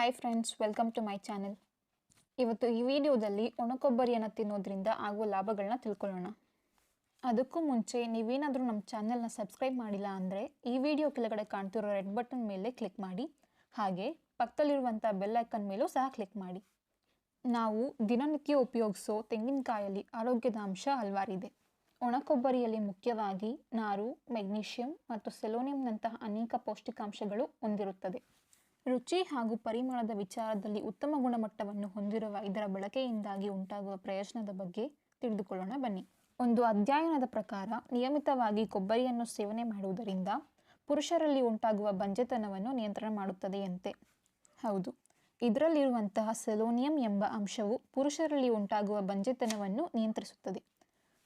Hi friends welcome to my channel ಇವತ್ತು ಈ ವಿಡಿಯೋದಲ್ಲಿ ಒಣಕೊಬ್ಬರಿಯನ್ನು ತಿನ್ನೋದ್ರಿಂದ ಆಗುವ ಲಾಭಗಳನ್ನ ತಿಳ್ಕೊಳ್ಳೋಣ. ಅದಕ್ಕೂ ಮುಂಚೆ ನೀವೇನಾದರೂ ನಮ್ಮ ಚಾನೆಲ್ನ ಸಬ್ಸ್ಕ್ರೈಬ್ ಮಾಡಿಲ್ಲ ಅಂದರೆ ಈ ವಿಡಿಯೋ ಕೆಳಗಡೆ ಕಾಣ್ತಿರೋ ರೆಡ್ ಬಟನ್ ಮೇಲೆ ಕ್ಲಿಕ್ ಮಾಡಿ. ಹಾಗೆ ಪಕ್ಕದಲ್ಲಿರುವಂಥ ಬೆಲ್ ಐಕನ್ ಮೇಲೂ ಸಹ ಕ್ಲಿಕ್ ಮಾಡಿ. ನಾವು ದಿನನಿತ್ಯ ಉಪಯೋಗಿಸೋ ತೆಂಗಿನಕಾಯಲ್ಲಿ ಆರೋಗ್ಯದ ಅಂಶ ಹಲವಾರಿದೆ ಒಣಕೊಬ್ಬರಿಯಲ್ಲಿ ಮುಖ್ಯವಾಗಿ ನಾರು ಮೆಗ್ನೀಷಿಯಂ ಮತ್ತು ಸೆಲೋನಿಯಂನಂತಹ ಅನೇಕ ಪೌಷ್ಟಿಕಾಂಶಗಳು ಹೊಂದಿರುತ್ತದೆ. ರುಚಿ ಹಾಗೂ ಪರಿಮಳದ ವಿಚಾರದಲ್ಲಿ ಉತ್ತಮ ಗುಣಮಟ್ಟವನ್ನು ಹೊಂದಿರುವ ಇದರ ಬಳಕೆಯಿಂದಾಗಿ ಉಂಟಾಗುವ ಪ್ರಯೋಜನದ ಬಗ್ಗೆ ತಿಳಿದುಕೊಳ್ಳೋಣ. ಬನ್ನಿ. ಒಂದು ಅಧ್ಯಯನದ ಪ್ರಕಾರ, ನಿಯಮಿತವಾಗಿ ಕೊಬ್ಬರಿಯನ್ನು ಸೇವನೆ ಮಾಡುವುದರಿಂದ ಪುರುಷರಲ್ಲಿ ಉಂಟಾಗುವ ಬಂಜೆತನವನ್ನು ನಿಯಂತ್ರಣ ಮಾಡುತ್ತದೆಯಂತೆ. ಹೌದು. ಇದರಲ್ಲಿರುವಂತಹ ಸೆಲೋನಿಯಂ ಎಂಬ ಅಂಶವು ಪುರುಷರಲ್ಲಿ ಉಂಟಾಗುವ ಬಂಜೆತನವನ್ನು ನಿಯಂತ್ರಿಸುತ್ತದೆ.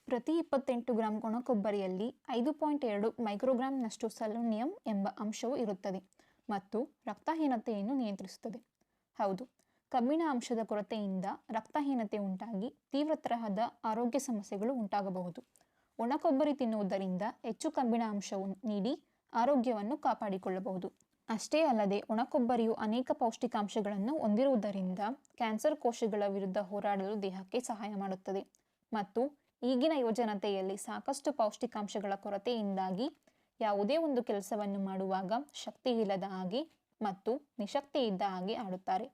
ಪ್ರತಿ ಇಪ್ಪತ್ತೆಂಟು ಗ್ರಾಂ ಒಣಕೊಬ್ಬರಿಯಲ್ಲಿ ಐದು ಪಾಯಿಂಟ್ ಎರಡು ಮೈಕ್ರೋಗ್ರಾಂನಷ್ಟು ಸೆಲೋನಿಯಂ ಎಂಬ ಅಂಶವು ಇರುತ್ತದೆ. ಮತ್ತು ರಕ್ತಹೀನತೆಯನ್ನು ನಿಯಂತ್ರಿಸುತ್ತದೆ. ಹೌದು, ಕಬ್ಬಿಣ ಅಂಶದ ಕೊರತೆಯಿಂದ ರಕ್ತಹೀನತೆ ಉಂಟಾಗಿ ತೀವ್ರ ತರಹದ ಆರೋಗ್ಯ ಸಮಸ್ಯೆಗಳು ಉಂಟಾಗಬಹುದು. ಒಣಕೊಬ್ಬರಿ ತಿನ್ನುವುದರಿಂದ ಹೆಚ್ಚು ಕಬ್ಬಿಣ ಅಂಶವು ನೀಡಿ ಆರೋಗ್ಯವನ್ನು ಕಾಪಾಡಿಕೊಳ್ಳಬಹುದು. ಅಷ್ಟೇ ಅಲ್ಲದೆ, ಒಣಕೊಬ್ಬರಿಯು ಅನೇಕ ಪೌಷ್ಟಿಕಾಂಶಗಳನ್ನು ಹೊಂದಿರುವುದರಿಂದ ಕ್ಯಾನ್ಸರ್ ಕೋಶಗಳ ವಿರುದ್ಧ ಹೋರಾಡಲು ದೇಹಕ್ಕೆ ಸಹಾಯ ಮಾಡುತ್ತದೆ. ಮತ್ತು ಈಗಿನ ಯುವಜನತೆಯಲ್ಲಿ ಸಾಕಷ್ಟು ಪೌಷ್ಟಿಕಾಂಶಗಳ ಕೊರತೆಯಿಂದಾಗಿ ಯಾವುದೇ ಒಂದು ಕೆಲಸವನ್ನು ಮಾಡುವಾಗ ಶಕ್ತಿ ಇಲ್ಲದ ಹಾಗೆ ಮತ್ತು ನಿಶಕ್ತಿ ಇದ್ದ ಹಾಗೆ ಆಡುತ್ತಾರೆ.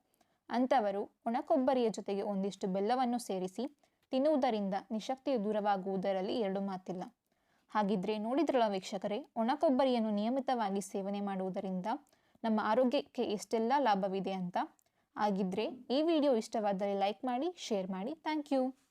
ಅಂಥವರು ಒಣಕೊಬ್ಬರಿಯ ಜೊತೆಗೆ ಒಂದಿಷ್ಟು ಬೆಲ್ಲವನ್ನು ಸೇರಿಸಿ ತಿನ್ನುವುದರಿಂದ ನಿಶಕ್ತಿಯು ದೂರವಾಗುವುದರಲ್ಲಿ ಎರಡು ಮಾತಿಲ್ಲ. ಹಾಗಿದ್ರೆ ನೋಡಿದ್ರಲ್ಲ ವೀಕ್ಷಕರೇ, ಒಣಕೊಬ್ಬರಿಯನ್ನು ನಿಯಮಿತವಾಗಿ ಸೇವನೆ ಮಾಡುವುದರಿಂದ ನಮ್ಮ ಆರೋಗ್ಯಕ್ಕೆ ಎಷ್ಟೆಲ್ಲ ಲಾಭವಿದೆ ಅಂತ? ಹಾಗಿದ್ರೆ ಈ ವಿಡಿಯೋ ಇಷ್ಟವಾದರೆ ಲೈಕ್ ಮಾಡಿ, ಶೇರ್ ಮಾಡಿ. Thank you.